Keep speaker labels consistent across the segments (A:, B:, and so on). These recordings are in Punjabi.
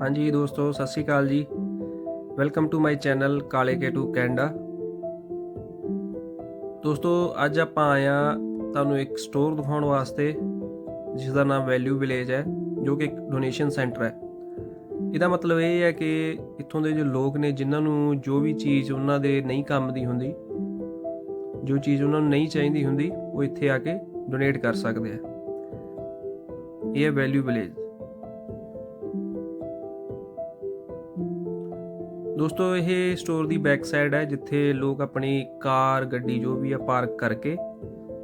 A: ਹਾਂਜੀ ਦੋਸਤੋ, ਸਤਿ ਸ਼੍ਰੀ ਅਕਾਲ ਜੀ। ਵੈਲਕਮ ਟੂ ਮਾਈ ਚੈਨਲ ਕਾਲੇ ਕੇ ਟੂ ਕੈਨੇਡਾ ਦੋਸਤੋ, ਅੱਜ ਆਪਾਂ ਆਏ ਆ ਤੁਹਾਨੂੰ ਇੱਕ ਸਟੋਰ ਦਿਖਾਉਣ ਵਾਸਤੇ, ਜਿਸ ਦਾ ਨਾਮ ਵੈਲਿਊ ਵਿਲੇਜ ਹੈ, ਜੋ ਕਿ ਇੱਕ ਡੋਨੇਸ਼ਨ ਸੈਂਟਰ ਹੈ। ਇਹਦਾ ਮਤਲਬ ਇਹ ਹੈ ਕਿ ਇੱਥੋਂ ਦੇ ਜੋ ਲੋਕ ਨੇ, ਜਿਨ੍ਹਾਂ ਨੂੰ ਜੋ ਵੀ ਚੀਜ਼ ਉਹਨਾਂ ਦੇ ਨਹੀਂ ਕੰਮ ਦੀ ਹੁੰਦੀ, ਜੋ ਚੀਜ਼ ਉਹਨਾਂ ਨੂੰ ਨਹੀਂ ਚਾਹੀਦੀ ਹੁੰਦੀ, ਉਹ ਇੱਥੇ ਆ ਕੇ ਡੋਨੇਟ ਕਰ ਸਕਦੇ ਆ। ਇਹ ਹੈ ਵੈਲਿਊ ਵਿਲੇਜ ਦੋਸਤੋ, ਇਹ ਸਟੋਰ ਦੀ ਬੈਕ ਸਾਈਡ ਹੈ, ਜਿੱਥੇ ਲੋਕ ਆਪਣੀ ਕਾਰ, ਗੱਡੀ, ਜੋ ਵੀ ਆ ਪਾਰਕ ਕਰਕੇ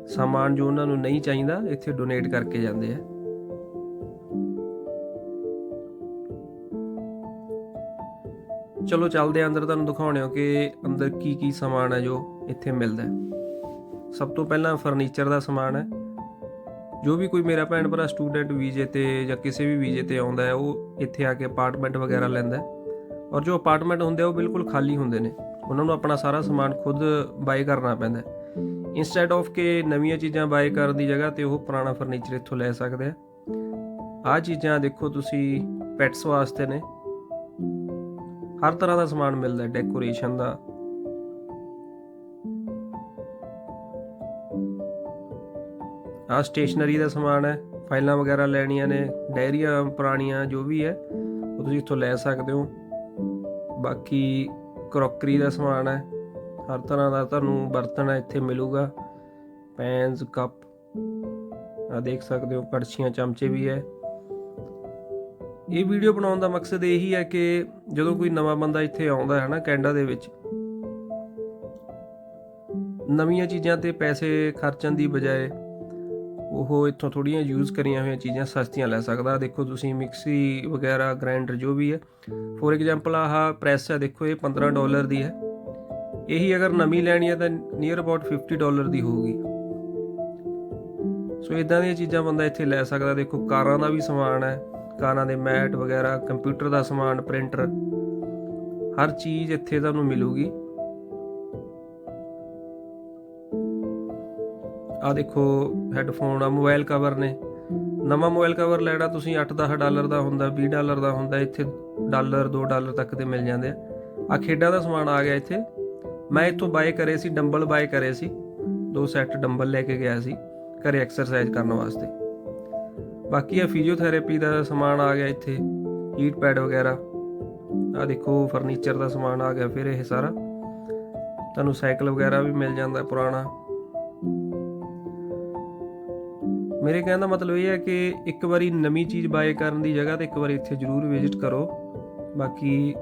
A: ਸਾਮਾਨ ਜੋ ਉਹਨਾਂ ਨੂੰ ਨਹੀਂ ਚਾਹੀਦਾ, ਇੱਥੇ ਡੋਨੇਟ ਕਰਕੇ ਜਾਂਦੇ ਆ। ਚਲੋ, ਚੱਲਦੇ ਆ ਅੰਦਰ, ਤੁਹਾਨੂੰ ਦਿਖਾਉਣੇ ਹੋ ਕਿ ਅੰਦਰ ਕੀ ਕੀ ਸਮਾਨ ਹੈ ਜੋ ਇੱਥੇ ਮਿਲਦਾ ਹੈ। ਸਭ ਤੋਂ ਪਹਿਲਾਂ ਫਰਨੀਚਰ ਦਾ ਸਮਾਨ ਹੈ। ਜੋ ਵੀ ਕੋਈ ਮੇਰਾ ਭੈਣ ਭਰਾ ਸਟੂਡੈਂਟ ਵੀਜ਼ੇ ਤੇ ਜਾਂ ਕਿਸੇ ਵੀ ਵੀਜ਼ੇ ਤੇ ਆਉਂਦਾ ਹੈ, ਉਹ ਇੱਥੇ ਆ ਕੇ ਅਪਾਰਟਮੈਂਟ ਵਗੈਰਾ ਲੈਂਦਾ ਹੈ। ਔਰ ਜੋ ਅਪਾਰਟਮੈਂਟ ਹੁੰਦੇ ਆ ਉਹ ਬਿਲਕੁਲ ਖਾਲੀ ਹੁੰਦੇ ਨੇ। ਉਹਨਾਂ ਨੂੰ ਆਪਣਾ ਸਾਰਾ ਸਮਾਨ ਖੁਦ ਬਾਈ ਕਰਨਾ ਪੈਂਦਾ ਹੈ। ਇਨਸਟੈਡ ਆਫ ਕਿ ਨਵੀਆਂ ਚੀਜ਼ਾਂ ਬਾਈ ਕਰਨ ਦੀ ਜਗ੍ਹਾ ਤੇ ਉਹ ਪੁਰਾਣਾ ਫਰਨੀਚਰ ਇੱਥੋਂ ਲੈ ਸਕਦੇ ਆ। ਆਹ ਚੀਜ਼ਾਂ ਦੇਖੋ ਤੁਸੀਂ ਪੈਟਸ ਵਾਸਤੇ ਨੇ। ਹਰ ਤਰ੍ਹਾਂ ਦਾ ਸਮਾਨ ਮਿਲਦਾ ਡੈਕੋਰੇਸ਼ਨ ਦਾ। ਆਹ ਸਟੇਸ਼ਨਰੀ ਦਾ ਸਮਾਨ ਹੈ, ਫਾਈਲਾਂ ਵਗੈਰਾ ਲੈਣੀਆਂ ਨੇ, ਡਾਇਰੀਆਂ ਪੁਰਾਣੀਆਂ ਜੋ ਵੀ ਹੈ, ਉਹ ਤੁਸੀਂ ਇੱਥੋਂ ਲੈ ਸਕਦੇ ਹੋ। ਬਾਕੀ ਕਰੋਕਰੀ ਦਾ ਸਮਾਨ ਹੈ। ਹਰ ਤਰ੍ਹਾਂ ਦਾ ਤੁਹਾਨੂੰ ਬਰਤਨ ਇੱਥੇ ਮਿਲੂਗਾ। Pans, cup. ਆ ਦੇਖ ਸਕਦੇ ਹੋ, ਕੜਛੀਆਂ, ਚਮਚੇ ਵੀ ਹੈ। ਇਹ ਵੀਡੀਓ ਬਣਾਉਣ ਦਾ ਮਕਸਦ ਇਹੀ ਹੈ ਕਿ ਜਦੋਂ ਕੋਈ ਨਵਾਂ ਬੰਦਾ ਇੱਥੇ ਆਉਂਦਾ ਹੈ ਨਾ ਕੈਨੇਡਾ ਦੇ ਵਿੱਚ, ਨਵੀਆਂ ਚੀਜ਼ਾਂ ਤੇ ਪੈਸੇ ਖਰਚਣ ਦੀ ਬਜਾਏ ਉਹ ਇੱਥੋਂ ਥੋੜੀਆਂ ਯੂਜ਼ ਕਰੀਆਂ ਹੋਈਆਂ ਚੀਜ਼ਾਂ ਸਸਤੀਆਂ ਲੈ ਸਕਦਾ। ਦੇਖੋ ਤੁਸੀਂ ਮਿਕਸੀ ਵਗੈਰਾ ਗ੍ਰਾਈਂਡਰ ਜੋ ਵੀ ਹੈ। ਫੋਰ ਐਗਜ਼ਾਮਪਲ ਆਹ ਪ੍ਰੈਸ ਹੈ, ਦੇਖੋ ਇਹ 15 ਡਾਲਰ ਦੀ ਹੈ। ਇਹੀ ਅਗਰ ਨਵੀਂ ਲੈਣੀ ਹੈ ਤਾਂ ਨੀਅਰ ਅਬਾਊਟ 50 ਡਾਲਰ ਦੀ ਹੋਊਗੀ। ਸੋ ਇਦਾਂ ਦੀਆਂ ਚੀਜ਼ਾਂ ਬੰਦਾ ਇੱਥੇ ਲੈ ਸਕਦਾ। ਦੇਖੋ ਕਾਰਾਂ ਦਾ ਵੀ ਸਮਾਨ ਹੈ, ਕਾਰਾਂ ਦੇ ਮੈਟ ਵਗੈਰਾ ਕੰਪਿਊਟਰ ਦਾ ਸਮਾਨ ਪ੍ਰਿੰਟਰ ਹਰ ਚੀਜ਼ ਇੱਥੇ ਤੁਹਾਨੂੰ ਮਿਲੂਗੀ। ਆ ਦੇਖੋ ਹੈੱਡਫੋਨ ਆ ਮੋਬਾਈਲ ਕਵਰ ਨੇ। ਨਵਾਂ ਮੋਬਾਈਲ ਕਵਰ ਲੈਣਾ ਤੁਸੀਂ 8-10 ਡਾਲਰ ਦਾ ਹੁੰਦਾ 20 ਡਾਲਰ ਦਾ ਹੁੰਦਾ, ਇੱਥੇ ਡਾਲਰ 2 ਡਾਲਰ ਤੱਕ ਦੇ ਮਿਲ ਜਾਂਦੇ ਆ। ਆ ਖੇਡਾਂ ਦਾ ਸਮਾਨ ਆ ਗਿਆ ਇੱਥੇ। ਮੈਂ ਇੱਥੋਂ ਬਾਏ ਕਰੇ ਸੀ ਡੰਬਲ ਬਾਏ ਕਰੇ ਸੀ। ਦੋ ਸੈੱਟ ਡੰਬਲ ਲੈ ਕੇ ਗਿਆ ਸੀ, ਘਰੇ ਐਕਸਰਸਾਈਜ਼ ਕਰਨ ਵਾਸਤੇ। ਬਾਕੀ ਆ ਫਿਜ਼ੀਓਥੈਰੇਪੀ ਦਾ ਸਮਾਨ ਆ ਗਿਆ ਇੱਥੇ ਹੀਟ ਪੈਡ ਵਗੈਰਾ। ਆ ਦੇਖੋ ਫਰਨੀਚਰ ਦਾ ਸਮਾਨ ਆ ਗਿਆ ਫਿਰ ਇਹ ਸਾਰਾ। ਤੁਹਾਨੂੰ ਸਾਈਕਲ ਵਗੈਰਾ ਵੀ ਮਿਲ ਜਾਂਦਾ ਪੁਰਾਣਾ। ਮੇਰੇ ਕਹਿਣ ਦਾ ਮਤਲਬ ਇਹ ਹੈ ਕਿ ਇੱਕ ਵਾਰੀ ਨਵੀਂ ਚੀਜ਼ ਬਾਏ ਕਰਨ ਦੀ ਜਗ੍ਹਾ ਤੇ ਇੱਕ ਵਾਰੀ ਇੱਥੇ ਜ਼ਰੂਰ ਵਿਜ਼ਿਟ ਕਰੋ। ਬਾਕੀ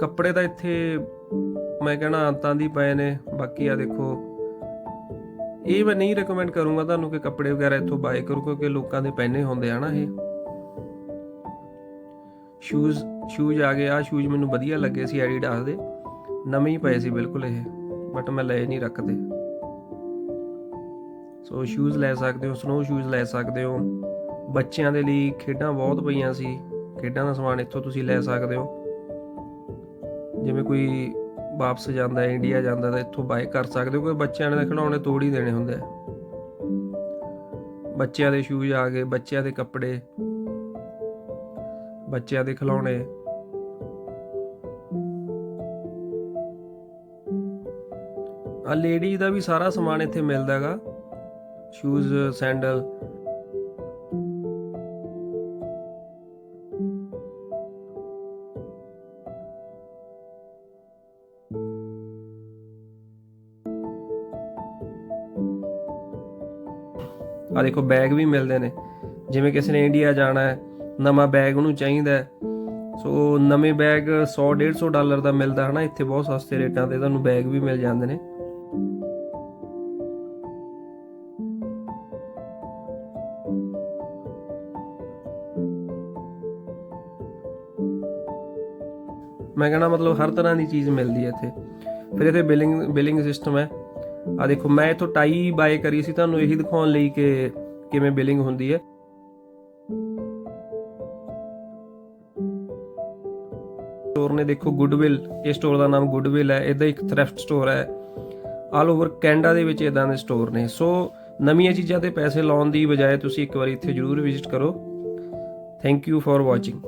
A: ਕੱਪੜੇ ਤਾਂ ਇੱਥੇ ਮੈਂ ਕਹਿਣਾ ਅੰਤਾਂ ਦੀ ਪਏ ਨੇ। ਬਾਕੀ ਆ ਦੇਖੋ, ਇਹ ਮੈਂ ਨਹੀਂ ਰეკਮੈਂਡ ਕਰੂੰਗਾ ਤੁਹਾਨੂੰ ਕਿ ਕੱਪੜੇ ਵਗੈਰਾ ਇੱਥੋਂ ਬਾਏ ਕਰੋ ਕਿਉਂਕਿ ਲੋਕਾਂ ਦੇ ਪਹਿਨੇ ਹੁੰਦੇ ਆ ਨਾ ਇਹ। ਸ਼ੂਜ਼ ਸ਼ੂਜ਼ ਆ ਗਏ ਆ ਸ਼ੂਜ਼ ਮੈਨੂੰ ਵਧੀਆ ਲੱਗੇ ਸੀ ਐਡੀਡਾਸ ਦੇ। ਨਵੇਂ ਹੀ ਪਏ ਸੀ ਬਿਲਕੁਲ ਇਹ ਬਟ ਮੈਂ ਲਏ ਨਹੀਂ ਰੱਖਦੇ। ਸੋ ਸ਼ੂਜ਼ ਲੈ ਸਕਦੇ ਹੋ ਸਨੋ ਸ਼ੂਜ਼ ਲੈ ਸਕਦੇ ਹੋ। ਬੱਚਿਆਂ ਦੇ ਲਈ ਖੇਡਾਂ ਬਹੁਤ ਪਈਆਂ ਸੀ। ਖੇਡਾਂ ਦਾ ਸਮਾਨ ਇੱਥੋਂ ਤੁਸੀਂ ਲੈ ਸਕਦੇ ਹੋ। ਜਿਵੇਂ ਕੋਈ ਵਾਪਸ ਜਾਂਦਾ ਹੈ ਇੰਡੀਆ ਜਾਂਦਾ ਤਾਂ ਇੱਥੋਂ ਬਾਏ ਕਰ ਸਕਦੇ ਹੋ ਕੋਈ ਬੱਚਿਆਂ ਨੇ ਖਿਡੌਣੇ ਤੋੜ ਹੀ ਦੇਣੇ ਹੁੰਦੇ ਆ। ਬੱਚਿਆਂ ਦੇ ਸ਼ੂਜ਼ ਆ ਗਏ, ਬੱਚਿਆਂ ਦੇ ਕੱਪੜੇ, ਬੱਚਿਆਂ ਦੇ ਖਿਡੌਣੇ। ਆ ਲੇਡੀ ਦਾ ਵੀ ਸਾਰਾ ਸਮਾਨ ਇੱਥੇ ਮਿਲਦਾ ਹੈਗਾ। ਸ਼ੂਜ਼ ਸੈਂਡਲ ਆ ਦੇਖੋ ਬੈਗ ਵੀ ਮਿਲਦੇ ਨੇ। ਜਿਵੇਂ ਕਿਸੇ ਨੇ ਇੰਡੀਆ ਜਾਣਾ ਹੈ ਨਵਾਂ ਬੈਗ ਉਹਨੂੰ ਚਾਹੀਦਾ ਹੈ। ਸੋ ਨਵੇਂ ਬੈਗ 100 150 ਡਾਲਰ ਦਾ ਮਿਲਦਾ ਹਨਾ ਇੱਥੇ ਬਹੁਤ ਸਸਤੇ ਰੇਟਾਂ ਤੇ ਤੁਹਾਨੂੰ ਬੈਗ ਵੀ ਮਿਲ ਜਾਂਦੇ ਨੇ। ਮੈਂ ਕਹਿੰਦਾ ਮਤਲਬ ਹਰ ਤਰ੍ਹਾਂ ਦੀ ਚੀਜ਼ ਮਿਲਦੀ ਹੈ ਇੱਥੇ। ਫਿਰ ਇੱਥੇ ਬਿਲਿੰਗ ਬਿਲਿੰਗ ਸਿਸਟਮ ਹੈ। ਆ ਦੇਖੋ, ਮੈਂ ਇਥੋਂ ਟਾਈ ਬਾਏ ਕਰੀ ਸੀ, ਤੁਹਾਨੂੰ ਇਹੀ ਦਿਖਾਉਣ ਲਈ ਕਿ ਕਿਵੇਂ ਬਿਲਿੰਗ ਹੁੰਦੀ ਹੈ। ਸਟੋਰ ਨੇ ਦੇਖੋ ਗੁੱਡਵਿਲ ਇਹ ਸਟੋਰ ਦਾ ਨਾਮ ਗੁੱਡਵਿਲ ਹੈ। ਇਹਦਾ ਇੱਕ ਥ੍ਰੈਫਟ ਸਟੋਰ ਹੈ। ਆਲ ਓਵਰ ਕੈਨੇਡਾ ਦੇ ਵਿੱਚ ਇਦਾਂ ਦੇ ਸਟੋਰ ਨੇ। ਸੋ ਨਵੀਆਂ ਚੀਜ਼ਾਂ ਤੇ ਪੈਸੇ ਲਾਉਣ ਦੀ ਬਜਾਏ ਤੁਸੀਂ ਇੱਕ ਵਾਰੀ ਇੱਥੇ ਜ਼ਰੂਰ ਵਿਜ਼ਿਟ ਕਰੋ। Thank you for watching